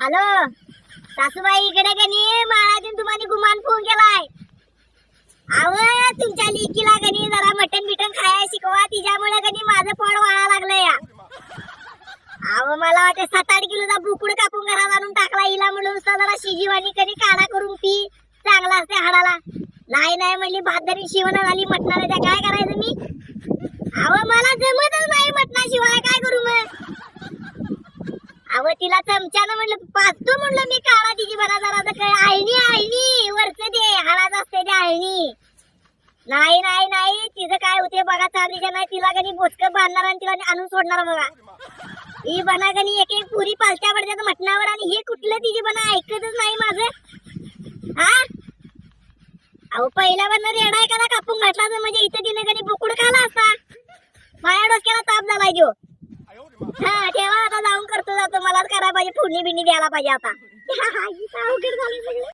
Hello? सासूबाई इकडे कनी महाराजन तुम्हाला गुमान फोन केलाय. अव तुमच्या लेकीला कनी जरा मटन बिटन खायला शिकवा तिच्यामुळे कनी माझं पोट वाळा लागलं या अव मला वाटतं सात आठ किलोचा बुकुड कापून घरात आणून टाकला हिला म्हणून जरा शिजीवानी कधी काढा करून पी. चांगला असते हाडाला. नाही नाही म्हणली भादरी शिवण झाली मटणार त्या काय करायचं मी? तिला चमच्यानं म्हणलं पाचतो म्हणलं मी काळा तिची बरा जरा तर काय आळणी आळणी वरच ते हाडाच असते ते आळणी नाही नाही नाही तिचं काय होते बघा चांदीच्या नाही तिला कधी बोचक बांधणार आणि तिला आणून सोडणार बघा. ही बना कधी एक एक पुरी पालत्या पडतात मटणावर आणि हे कुठलं तिची बना ऐकतच नाही माझं. हा? अहो पहिल्या बंद रेडा एखादा कापून घातला तर म्हणजे इथं तिने कधी बुकुड खाला असता? माझ्या डोक्याला ताप झालाय जो हा ठेवा आता जाऊन करतो जातो मला पाहिजे फोडणी बिडणी द्यायला पाहिजे आता. अवघड झालं सगळं.